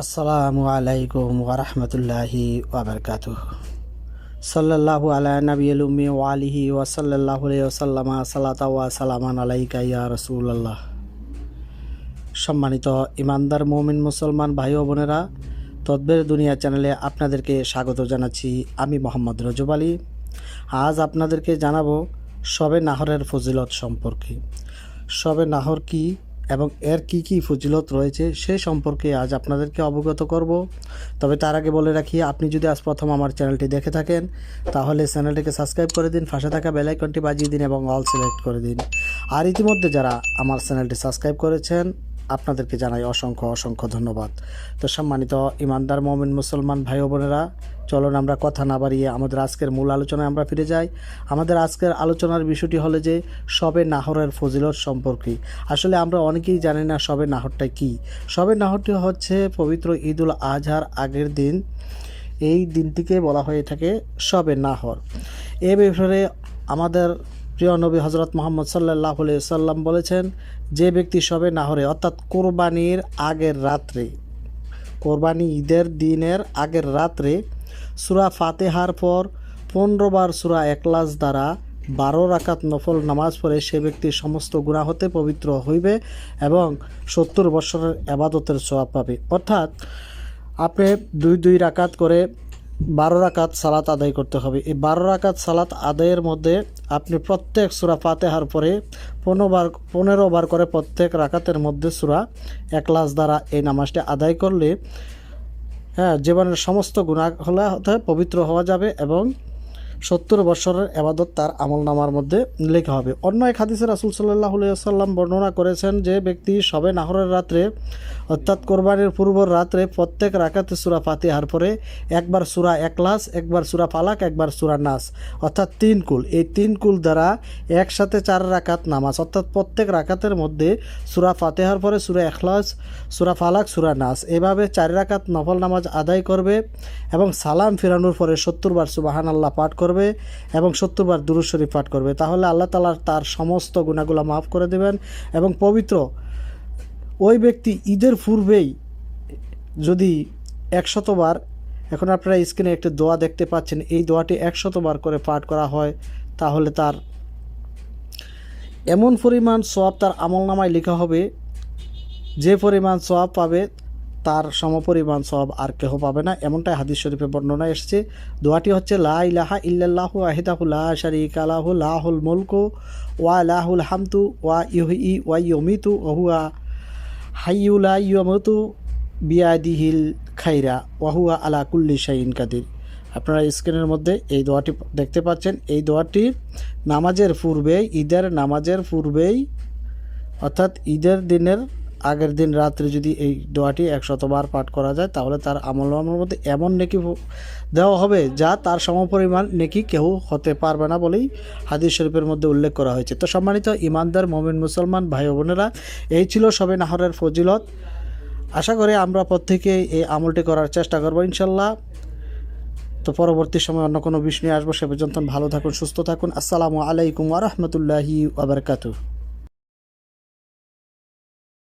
আসসালামু আলাইকুম ওরহমতুল্লাহি ওবরকাত সাল্লাল্লাহু আলা নবিয়ুল উম্মি ওয়া আলিহি ওয়া সাল্লাল্লাহু আলাইহি ওয়াসাল্লামা সালাতা ওয়া সালামান আলাইকা ইয়া রাসূলুল্লাহ। সম্মানিত ইমানদার মুমিন মুসলমান ভাই ও বোনেরা, তদ্বের দুনিয়া চ্যানেলে আপনাদেরকে স্বাগত জানাচ্ছি আমি মোহাম্মদ রজব আলী। আজ আপনাদেরকে জানাব শবে নাহরের ফজিলত সম্পর্কে। শবে নাহর কি এবং এর কি কি ফজিলত রয়েছে সে সম্পর্কে আজ আপনাদেরকে অবগত করব। তবে তার আগে বলে রাখি, আপনি যদি আজ প্রথম আমার চ্যানেলটি দেখে থাকেন, তাহলে চ্যানেলটিকে সাবস্ক্রাইব করে দিন, পাশে থাকা বেল আইকনটি বাজিয়ে দিন এবং অল সিলেক্ট করে দিন। আর ইতিমধ্যে যারা আমার চ্যানেলটি সাবস্ক্রাইব করেছেন আপনাদেরকে জানাই অসংখ্য অসংখ্য ধন্যবাদ। তো সম্মানিত ইমানদার মমিন মুসলমান ভাই বোনেরা, চলুন আমরা কথা না বাড়িয়ে আমাদের আজকের মূল আলোচনায় আমরা ফিরে যাই। আমাদের আজকের আলোচনার বিষয়টি হলো যে সবে নাহরের ফজিলত সম্পর্কে। আসলে আমরা অনেকেই জানি না সবে নাহরটা কি। সবে নাহরটি হচ্ছে পবিত্র ঈদুল আজহার আগের দিন। এই দিনটিকে বলা হয়ে থাকে সবে নাহর। এ ব্যাপারে আমাদের প্রিয় নবী হজরত মোহাম্মদ সাল্লাহ সাল্লাম বলেছেন, যে ব্যক্তি সবে নাহরে, অর্থাৎ কোরবানির আগের রাত্রে কোরবানি ঈদের দিনের আগের রাত্রে সুরা ফাতেহার পর পনেরো বার সুরা একলাস দ্বারা বারো রাকাত নফল নামাজ পড়ে সে ব্যক্তি সমস্ত গুণা হতে পবিত্র হইবে এবং সত্তর বছরের আবাদতের সোয়াব পাবে। অর্থাৎ, আপনি দুই দুই রাকাত করে বারো রাকাত সালাত আদায় করতে হবে। এই বারো রাকাত সালাত আদায়ের মধ্যে আপনি প্রত্যেক সুরা ফাতেহার পরে পনেরো বার পনেরো বার করে প্রত্যেক রাকাতের মধ্যে সুরা একলাস দ্বারা এই নামাজটি আদায় করলে হ্যাঁ জীবনের সমস্ত গুণা পবিত্র হওয়া যাবে এবং সত্তর বছরের আবাদত তার আমল নামার মধ্যে লেখা হবে। অন্য এক হাদিসে রাসুল সাল্লাহ সাল্লাম বর্ণনা করেছেন যে, ব্যক্তি সবে নাহরের রাত্রে, অর্থাৎ কোরবানির পূর্ব রাত্রে প্রত্যেক রাকাতে সুরা ফাতিহার পরে একবার সুরা একলাস একবার সুরা ফালাক, একবার সুরা নাস, অর্থাৎ তিন কুল। এই তিন কুল দ্বারা একসাথে চার রাকাত নামাজ, অর্থাৎ প্রত্যেক রাকাতের মধ্যে সুরা ফাতেহার পরে সুরা এখলাস, সুরা ফালাক, সুরা নাস, এভাবে চার রাকাত নফল নামাজ আদায় করবে এবং সালাম ফিরানোর পরে সত্তর বার সুবাহান আল্লাহ পাঠ করবে। এবং সত্তর বার শরীফ পাঠ করবে, তাহলে আল্লাহ তালা তার সমস্ত গুণাগুলো মাফ করে দেবেন এবং পবিত্র ওই ব্যক্তি ঈদের পূর্বেই যদি একশতবার, এখন আপনারা স্ক্রিনে একটি দোয়া দেখতে পাচ্ছেন, এই দোয়াটি একশতবার করে পাঠ করা হয়, তাহলে তার এমন পরিমাণ সব তার আমল নামায় লেখা হবে, যে পরিমাণ সব পাবে তার সমপরিমাণ সব আর কেহ পাবে না, এমনটাই হাদিস শরীফে বর্ণনা এসেছে। দোয়াটি হচ্ছে, লা ইলাহা ইল্লাল্লাহু আহিদাহু লা শারিকা লাহু, লাহুল মুলকু ওয়া লাহুল হামতু ওয়া ইউহি ওয়া ইউমিতু ওহুয়া হাইয়ুলা ইয়মতু বিয়াদিহিল খাইরা ওয়াহুয়া আলা কুল্লি শাইন কাদির। আপনারা স্ক্রিনের মধ্যে এই দোয়াটি দেখতে পাচ্ছেন। এই দোয়াটি নামাজের পূর্বে ঈদের নামাজের পূর্বেই, অর্থাৎ ঈদের দিনের আগের দিন রাত্রে যদি এই দোয়াটি একশতবার পাঠ করা যায়, তাহলে তার আমল নামার মধ্যে এমন নেকি দেওয়া হবে যা তার সমপরিমাণ নেকি কেউ হতে পারবে না বলেই হাদিস শরীফের মধ্যে উল্লেখ করা হয়েছে। তো সম্মানিত ইমানদার, মোমিন, মুসলমান ভাই বোনেরা, এই ছিল সবে নাহরের ফজিলত। আশা করি আমরা প্রত্যেকে এই আমলটি করার চেষ্টা করব ইনশাল্লাহ। তো পরবর্তী সময় অন্য কোনো বিষয় নিয়ে আসব, সে পর্যন্ত ভালো থাকুন, সুস্থ থাকুন। আসসালামু আলাইকুম ওরহমতুল্লাহি আবরকাতু